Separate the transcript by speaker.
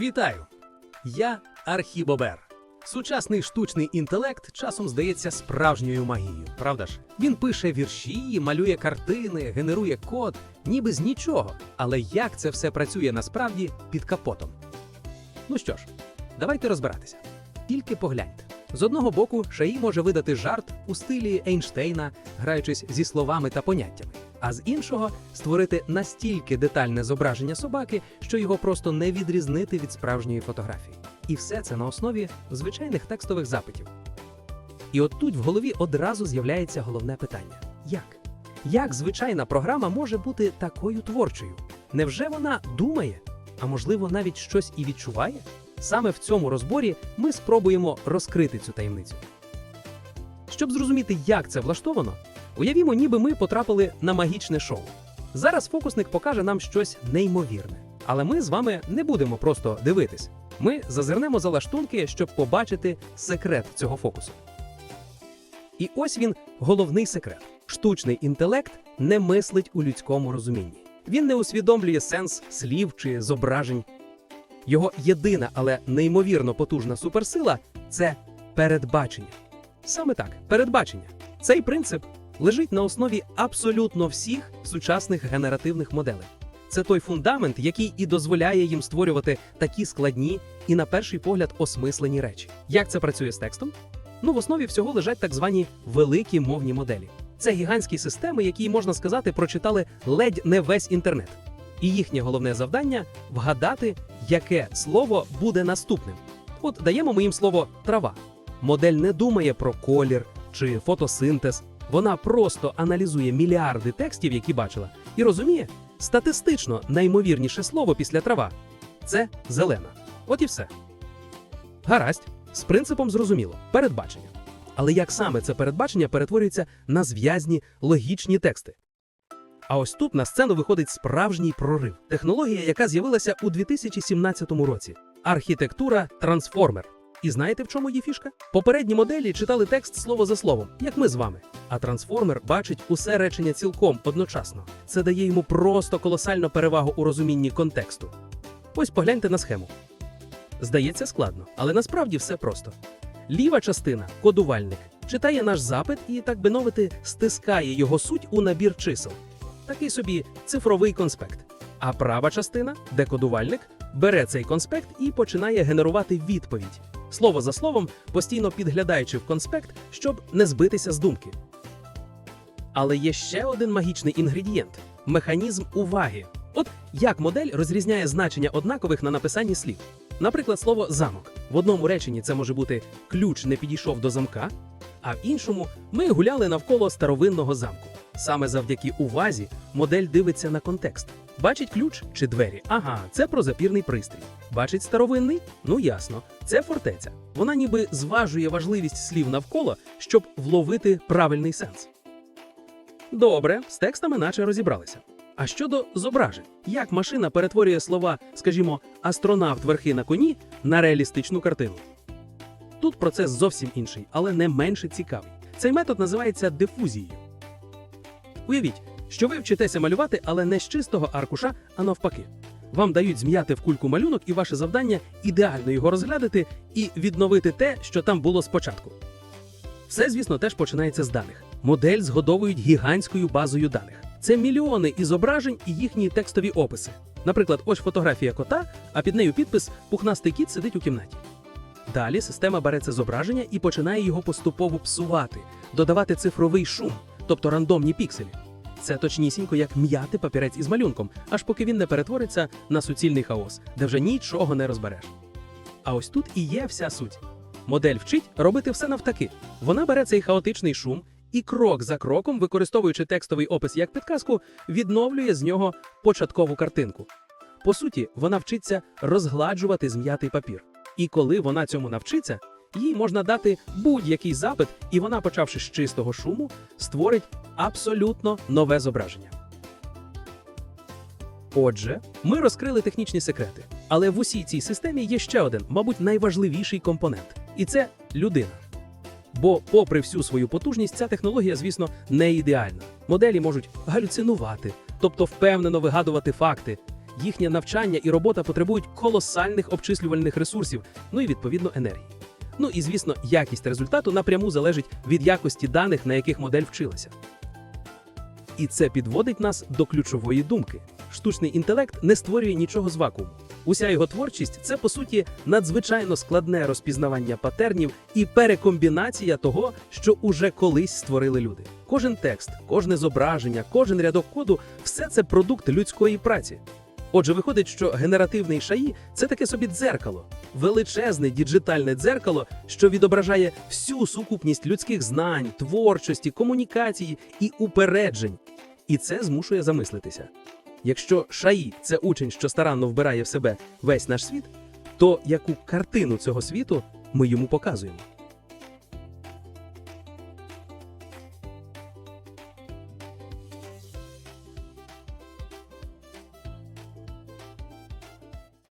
Speaker 1: Вітаю! Я Архібобер. Сучасний штучний інтелект часом здається справжньою магією, правда ж? Він пише вірші, малює картини, генерує код, ніби з нічого. Але як це все працює насправді під капотом? Ну що ж, давайте розбиратися. Тільки погляньте. З одного боку, Шаї може видати жарт у стилі Ейнштейна, граючись зі словами та поняттями, а з іншого створити настільки детальне зображення собаки, що його просто не відрізнити від справжньої фотографії. І все це на основі звичайних текстових запитів. І от тут в голові одразу з'являється головне питання: як? Як звичайна програма може бути такою творчою? Невже вона думає, а можливо навіть щось і відчуває? Саме в цьому розборі ми спробуємо розкрити цю таємницю. Щоб зрозуміти, як це влаштовано, уявімо, ніби ми потрапили на магічне шоу. Зараз фокусник покаже нам щось неймовірне. Але ми з вами не будемо просто дивитись. Ми зазирнемо за лаштунки, щоб побачити секрет цього фокусу. І ось він головний секрет: штучний інтелект не мислить у людському розумінні. Він не усвідомлює сенс слів чи зображень. Його єдина, але неймовірно потужна суперсила це передбачення. Саме так, передбачення. Цей принцип лежить на основі абсолютно всіх сучасних генеративних моделей. Це той фундамент, який і дозволяє їм створювати такі складні і, на перший погляд, осмислені речі. Як це працює з текстом? Ну, в основі всього лежать так звані великі мовні моделі. Це гігантські системи, які, можна сказати, прочитали ледь не весь інтернет. І їхнє головне завдання вгадати, яке слово буде наступним. От даємо ми їм слово трава. Модель не думає про колір чи фотосинтез. Вона просто аналізує мільярди текстів, які бачила, і розуміє, статистично наймовірніше слово після трава це зелена. От і все. Гаразд, з принципом зрозуміло передбачення. Але як саме це передбачення перетворюється на зв'язні логічні тексти? А ось тут на сцену виходить справжній прорив. Технологія, яка з'явилася у 2017 році. Архітектура трансформер. І знаєте, в чому її фішка? Попередні моделі читали текст слово за словом, як ми з вами. А трансформер бачить усе речення цілком одночасно. Це дає йому просто колосальну перевагу у розумінні контексту. Ось погляньте на схему. Здається складно, але насправді все просто. Ліва частина кодувальник читає наш запит і, так би мовити, стискає його суть у набір чисел. Такий собі цифровий конспект. А права частина, декодувальник, бере цей конспект і починає генерувати відповідь, слово за словом, постійно підглядаючи в конспект, щоб не збитися з думки. Але є ще один магічний інгредієнт механізм уваги. От як модель розрізняє значення однакових на написанні слів. Наприклад, слово замок. В одному реченні це може бути ключ не підійшов до замка, а в іншому ми гуляли навколо старовинного замку. Саме завдяки увазі модель дивиться на контекст. Бачить ключ чи двері? Ага, це про запірний пристрій. Бачить старовинний? Ну ясно, це фортеця. Вона ніби зважує важливість слів навколо, щоб вловити правильний сенс. Добре, з текстами наче розібралися. А щодо зображень, як машина перетворює слова, скажімо, астронавт верхи на коні на реалістичну картину? Тут процес зовсім інший, але не менше цікавий. Цей метод називається дифузією. Уявіть, що ви вчитеся малювати, але не з чистого аркуша, а навпаки. Вам дають зм'яти в кульку малюнок, і ваше завдання ідеально його розглядати і відновити те, що там було спочатку. Все, звісно, теж починається з даних. Модель згодовують гігантською базою даних. Це мільйони і зображень і їхні текстові описи. Наприклад, ось фотографія кота, а під нею підпис Пухнастий кіт сидить у кімнаті. Далі система бере це зображення і починає його поступово псувати, додавати цифровий шум, тобто рандомні пікселі. Це точнісінько як м'яти папірець із малюнком, аж поки він не перетвориться на суцільний хаос, де вже нічого не розбереш. А ось тут і є вся суть. Модель вчить робити все навтаки. Вона бере цей хаотичний шум і крок за кроком, використовуючи текстовий опис як підказку, відновлює з нього початкову картинку. По суті, вона вчиться розгладжувати зм'ятий папір. І коли вона цьому навчиться, їй можна дати будь-який запит, і вона, почавши з чистого шуму, створить абсолютно нове зображення. Отже, ми розкрили технічні секрети, але в усій цій системі є ще один, мабуть, найважливіший компонент, і це людина. Бо, попри всю свою потужність, ця технологія, звісно, не ідеальна. Моделі можуть галюцинувати, тобто впевнено вигадувати факти. Їхнє навчання і робота потребують колосальних обчислювальних ресурсів, ну і відповідно енергії. Ну і звісно, якість результату напряму залежить від якості даних, на яких модель вчилася. І це підводить нас до ключової думки: штучний інтелект не створює нічого з вакууму. Уся його творчість це по суті надзвичайно складне розпізнавання патернів і перекомбінація того, що уже колись створили люди. Кожен текст, кожне зображення, кожен рядок коду все це продукт людської праці. Отже, виходить, що генеративний шаї це таке собі дзеркало, величезне діджитальне дзеркало, що відображає всю сукупність людських знань, творчості, комунікації і упереджень. І це змушує замислитися. Якщо шаї це учень, що старанно вбирає в себе весь наш світ, то яку картину цього світу ми йому показуємо?